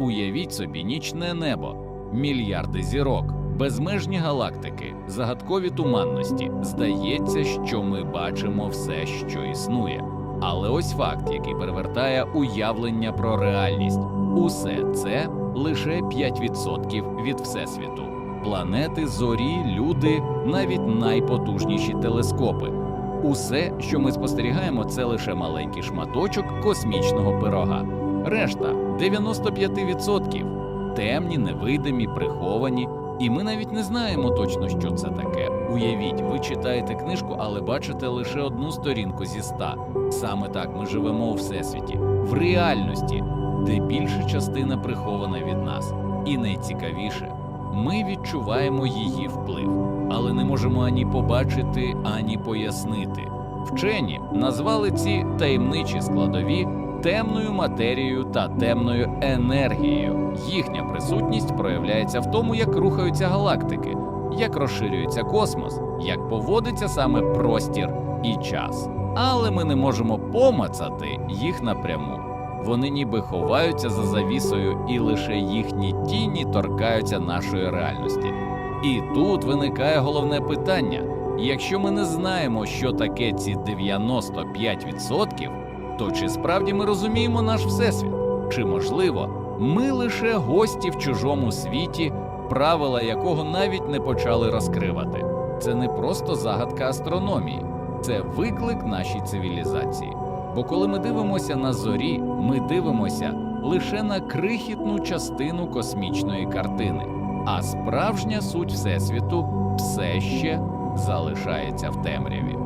Уявіть собі нічне небо, мільярди зірок, безмежні галактики, загадкові туманності. Здається, що ми бачимо все, що існує. Але ось факт, який перевертає уявлення про реальність. Усе це лише 5% від всесвіту. Планети, зорі, люди, навіть найпотужніші телескопи. Усе, що ми спостерігаємо, це лише маленький шматочок космічного пирога. Решта 95% темні, невидимі, приховані. І ми навіть не знаємо точно, що це таке. Уявіть, ви читаєте книжку, але бачите лише одну сторінку зі ста. Саме так ми живемо у всесвіті, в реальності, де більша частина прихована від нас. І найцікавіше, ми відчуваємо її вплив, але не можемо ані побачити, ані пояснити. Вчені назвали ці таємничі складові темною матерією та темною енергією. Їхня присутність проявляється в тому, як рухаються галактики, як розширюється космос, як поводиться саме простір і час. Але ми не можемо помацати їх напряму. Вони ніби ховаються за завісою, і лише їхні тіні торкаються нашої реальності. І тут виникає головне питання: якщо ми не знаємо, що таке ці 95%, то чи справді ми розуміємо наш всесвіт? Чи можливо, ми лише гості в чужому світі, правила якого навіть не почали розкривати? Це не просто загадка астрономії, це виклик нашій цивілізації. Бо коли ми дивимося на зорі, ми дивимося лише на крихітну частину космічної картини, а справжня суть Всесвіту все ще залишається в темряві.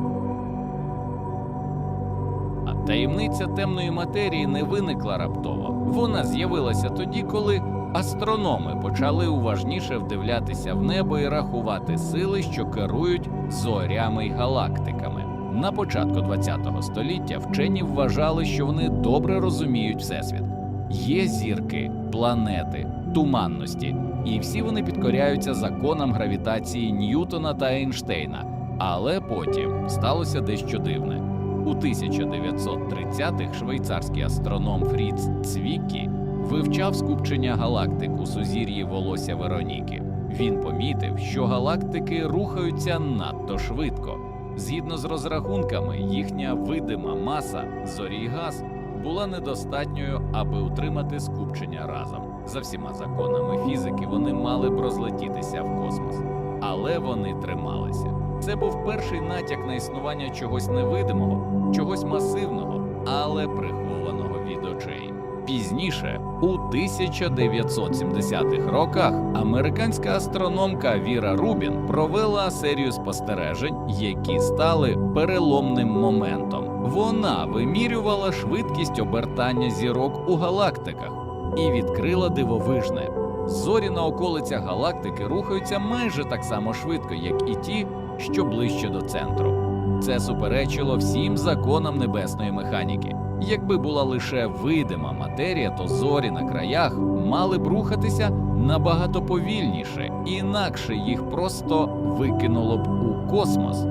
Таємниця темної матерії не виникла раптово. Вона з'явилася тоді, коли астрономи почали уважніше вдивлятися в небо і рахувати сили, що керують зорями й галактиками. На початку ХХ століття вчені вважали, що вони добре розуміють всесвіт. Є зірки, планети, туманності, і всі вони підкоряються законам гравітації Ньютона та Ейнштейна. Але потім сталося дещо дивне. У 1930-х швейцарський астроном Фріц Цвікі вивчав скупчення галактик у сузір'ї волосся Вероніки. Він помітив, що галактики рухаються надто швидко. Згідно з розрахунками, їхня видима маса зорі газ була недостатньою, аби утримати скупчення разом. За всіма законами фізики вони мали б розлетітися в космос, але вони трималися. Це був перший натяк на існування чогось невидимого, чогось масивного, але прихованого від очей. Пізніше, у 1970-х роках, американська астрономка Віра Рубін провела серію спостережень, які стали переломним моментом. Вона вимірювала швидкість обертання зірок у галактиках і відкрила дивовижне. Зорі на околицях галактики рухаються майже так само швидко, як і ті, що ближче до центру. Це суперечило всім законам небесної механіки. Якби була лише видима матерія, то зорі на краях мали б рухатися набагато повільніше, інакше їх просто викинуло б у космос.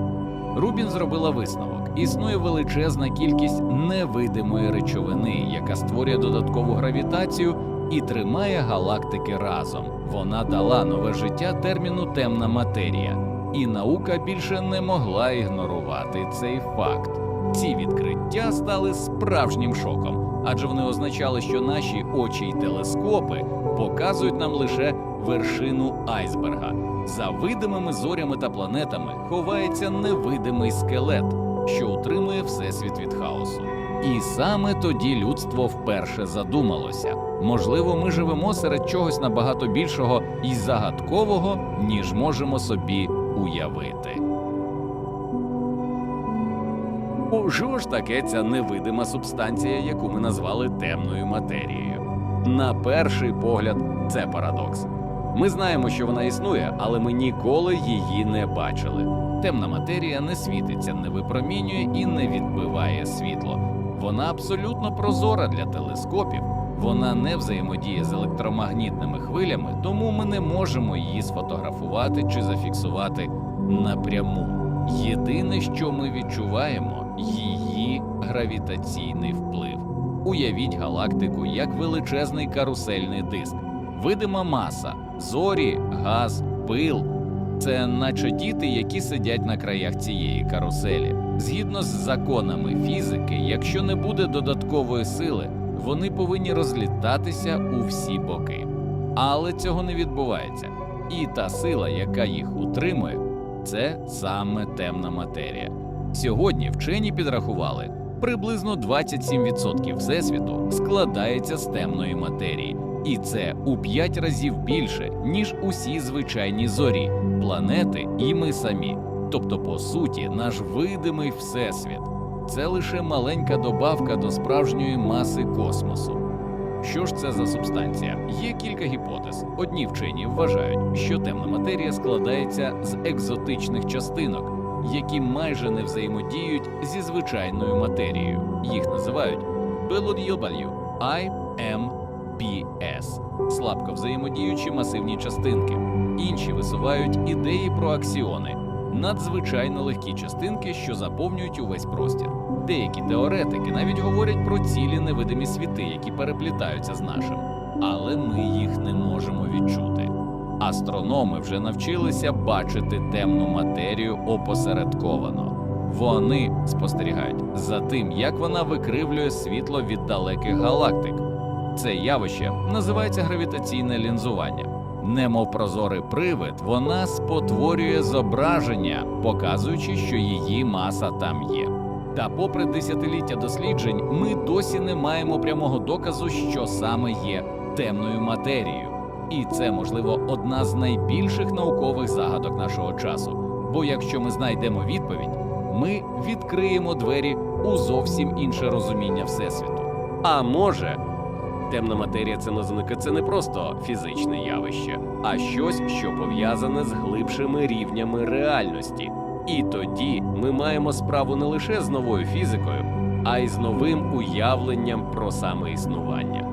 Рубін зробила висновок: існує величезна кількість невидимої речовини, яка створює додаткову гравітацію і тримає галактики разом. Вона дала нове життя терміну темна матерія, і наука більше не могла ігнорувати цей факт. Ці відкриття стали справжнім шоком, адже вони означали, що наші очі й телескопи показують нам лише вершину айсберга. За видимими зорями та планетами ховається невидимий скелет, що утримує всесвіт від хаосу. І саме тоді людство вперше задумалося. Можливо, ми живемо серед чогось набагато більшого і загадкового, ніж можемо собі уявити. Що ж таке ця невидима субстанція, яку ми назвали темною матерією? На перший погляд, це парадокс. Ми знаємо, що вона існує, але ми ніколи її не бачили. Темна матерія не світиться, не випромінює і не відбиває світло. Вона абсолютно прозора для телескопів. Вона не взаємодіє з електромагнітними хвилями, тому ми не можемо її сфотографувати чи зафіксувати напряму. Єдине, що ми відчуваємо, її гравітаційний вплив. Уявіть галактику як величезний карусельний диск, видима маса, зорі, газ, пил. Це наче діти, які сидять на краях цієї каруселі. Згідно з законами фізики, якщо не буде додаткової сили, вони повинні розлітатися у всі боки. Але цього не відбувається. І та сила, яка їх утримує, це саме темна матерія. Сьогодні вчені підрахували, приблизно 27% всесвіту складається з темної матерії, і це у 5 разів більше, ніж усі звичайні зорі, планети і ми самі. Тобто, по суті, наш видимий всесвіт це лише маленька добавка до справжньої маси космосу. Що ж це за субстанція? Є кілька гіпотез. Одні вчені вважають, що темна матерія складається з екзотичних частинок, які майже не взаємодіють зі звичайною матерією. Їх називають BLW IMPS – слабко взаємодіючі масивні частинки. Інші висувають ідеї про аксіони надзвичайно легкі частинки, що заповнюють увесь простір. Деякі теоретики навіть говорять про цілі невидимі світи, які переплітаються з нашим, але ми їх не можемо відчути. Астрономи вже навчилися бачити темну матерію опосередковано. Вони спостерігають за тим, як вона викривлює світло від далеких галактик. Це явище називається гравітаційне лінзування. Немов прозорий привид, вона спотворює зображення, показуючи, що її маса там є. Та, попри десятиліття досліджень, ми досі не маємо прямого доказу, що саме є темною матерією. І це, можливо, одна з найбільших наукових загадок нашого часу. Бо якщо ми знайдемо відповідь, ми відкриємо двері у зовсім інше розуміння Всесвіту. А може, темна матерія це назники це не просто фізичне явище, а щось, що пов'язане з глибшими рівнями реальності. І тоді ми маємо справу не лише з новою фізикою, а й з новим уявленням про саме існування.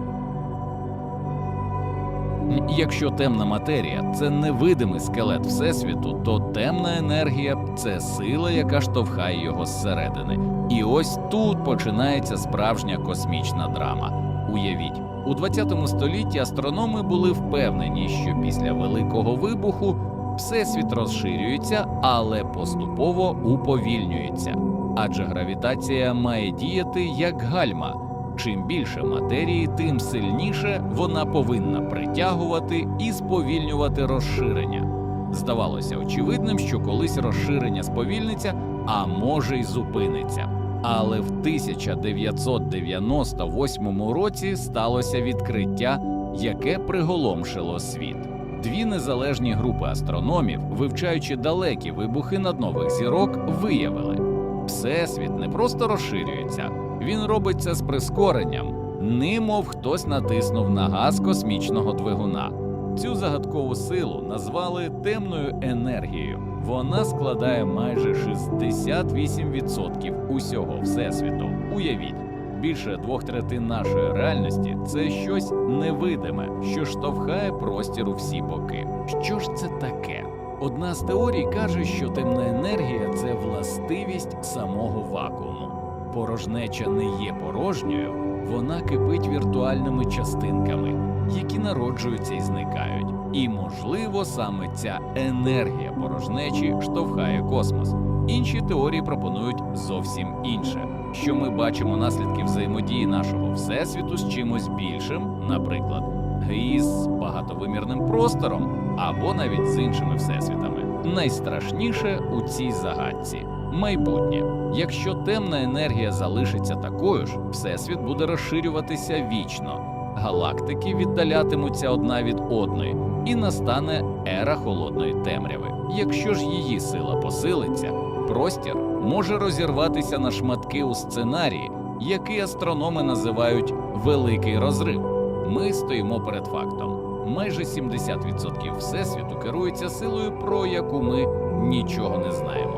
Якщо темна матерія це невидимий скелет Всесвіту, то темна енергія це сила, яка штовхає його зсередини. І ось тут починається справжня космічна драма. Уявіть, у 20 столітті астрономи були впевнені, що після великого вибуху всесвіт розширюється, але поступово уповільнюється. Адже гравітація має діяти як гальма. Чим більше матерії, тим сильніше вона повинна притягувати і сповільнювати розширення. Здавалося очевидним, що колись розширення сповільниться, а може й зупиниться. Але в 1998 році сталося відкриття, яке приголомшило світ. Дві незалежні групи астрономів, вивчаючи далекі вибухи наднових зірок, виявили, всесвіт не просто розширюється, він робить це з прискоренням, немов хтось натиснув на газ космічного двигуна. Цю загадкову силу назвали темною енергією. Вона складає майже 68% усього всесвіту. Уявіть, більше двох третин нашої реальності це щось невидиме, що штовхає простір у всі боки. Що ж це таке? Одна з теорій каже, що темна енергія це властивість самого вакууму. Порожнеча не є порожньою, вона кипить віртуальними частинками, які народжуються і зникають. І, можливо, саме ця енергія порожнечі штовхає космос. Інші теорії пропонують зовсім інше, що ми бачимо наслідки взаємодії нашого всесвіту з чимось більшим, наприклад, із багатовимірним простором або навіть з іншими всесвітами. Найстрашніше у цій загадці майбутнє. Якщо темна енергія залишиться такою ж, всесвіт буде розширюватися вічно. Галактики віддалятимуться одна від одної, і настане ера холодної темряви. Якщо ж її сила посилиться, простір може розірватися на шматки у сценарії, який астрономи називають великий розрив. Ми стоїмо перед фактом. Майже 70% всесвіту керується силою, про яку ми нічого не знаємо.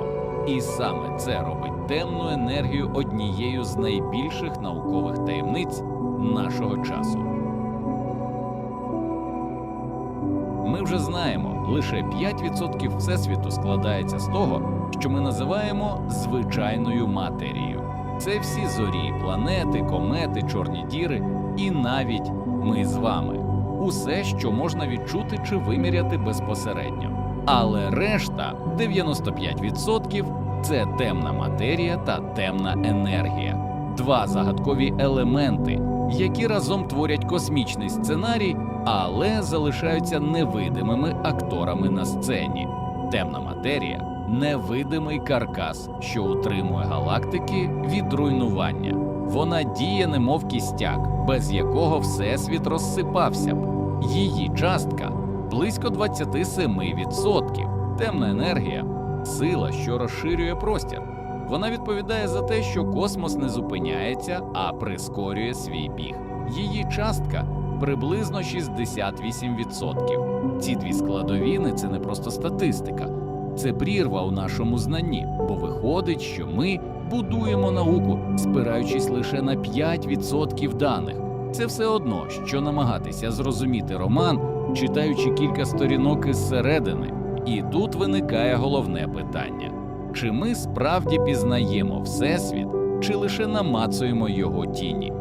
І саме це робить темну енергію однією з найбільших наукових таємниць нашого часу. Ми вже знаємо, лише 5% всесвіту складається з того, що ми називаємо звичайною матерією. Це всі зорі, планети, комети, чорні діри і навіть ми з вами. Усе, що можна відчути чи виміряти безпосередньо. Але решта 95% це темна матерія та темна енергія, два загадкові елементи, які разом творять космічний сценарій, але залишаються невидимими акторами на сцені. Темна матерія невидимий каркас, що утримує галактики від руйнування. Вона діє, немов кістяк, без якого всесвіт розсипався б. Її частка близько 27%. Темна енергія сила, що розширює простір. Вона відповідає за те, що космос не зупиняється, а прискорює свій біг. Її частка приблизно 68%. Ці дві складовіни це не просто статистика, це прірва у нашому знанні, бо виходить, що ми будуємо науку, спираючись лише на 5% даних. Це все одно, що намагатися зрозуміти роман, читаючи кілька сторінок із середини. І тут виникає головне питання: чи ми справді пізнаємо Всесвіт, чи лише намацуємо його тіні?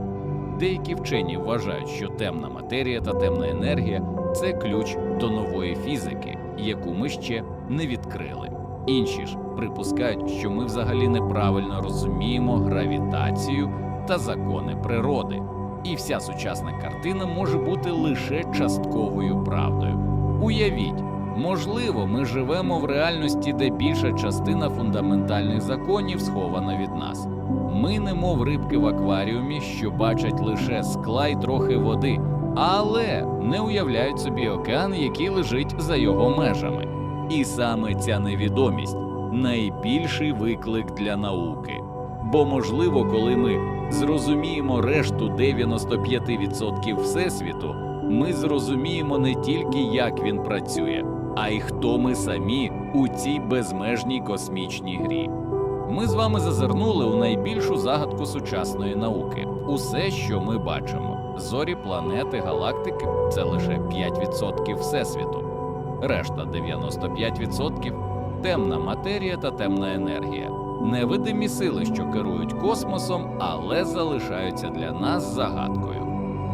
Деякі вчені вважають, що темна матерія та темна енергія це ключ до нової фізики, яку ми ще не відкрили. Інші ж припускають, що ми взагалі неправильно розуміємо гравітацію та закони природи, і вся сучасна картина може бути лише частковою правдою. Уявіть, можливо, ми живемо в реальності, де більша частина фундаментальних законів схована від нас. Ми немов рибки в акваріумі, що бачать лише скла й трохи води, але не уявляють собі океан, який лежить за його межами. І саме ця невідомість найбільший виклик для науки. Бо, можливо, коли ми зрозуміємо решту 95% всесвіту, ми зрозуміємо не тільки, як він працює, а й хто ми самі у цій безмежній космічній грі. Ми з вами зазирнули у найбільшу загадку сучасної науки. Усе, що ми бачимо: зорі, планети, галактики це лише 5% всесвіту. Решта 95% темна матерія та темна енергія. Невидимі сили, що керують космосом, але залишаються для нас загадкою.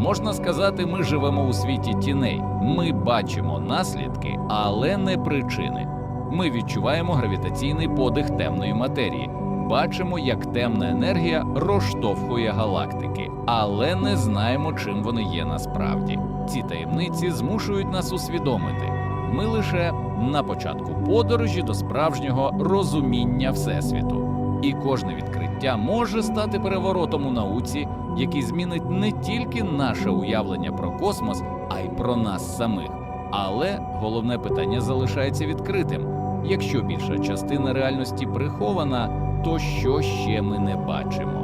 Можна сказати, ми живемо у світі тіней. Ми бачимо наслідки, але не причини. Ми відчуваємо гравітаційний подих темної матерії, бачимо, як темна енергія розштовхує галактики, але не знаємо, чим вони є насправді. Ці таємниці змушують нас усвідомити. Ми лише на початку подорожі до справжнього розуміння Всесвіту. І кожне відкриття може стати переворотом у науці, який змінить не тільки наше уявлення про космос, а й про нас самих. Але головне питання залишається відкритим. Якщо більша частина реальності прихована, то що ще ми не бачимо?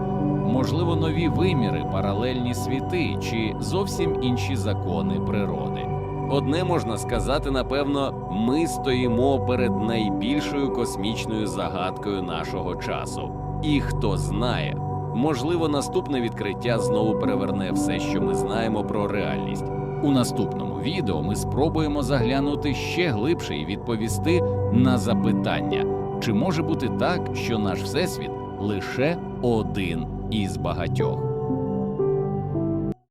Можливо, нові виміри, паралельні світи чи зовсім інші закони природи. Одне можна сказати, напевно, ми стоїмо перед найбільшою космічною загадкою нашого часу. І хто знає, можливо, наступне відкриття знову переверне все, що ми знаємо про реальність. У наступному відео ми спробуємо заглянути ще глибше і відповісти на запитання, чи може бути так, що наш всесвіт лише один із багатьох.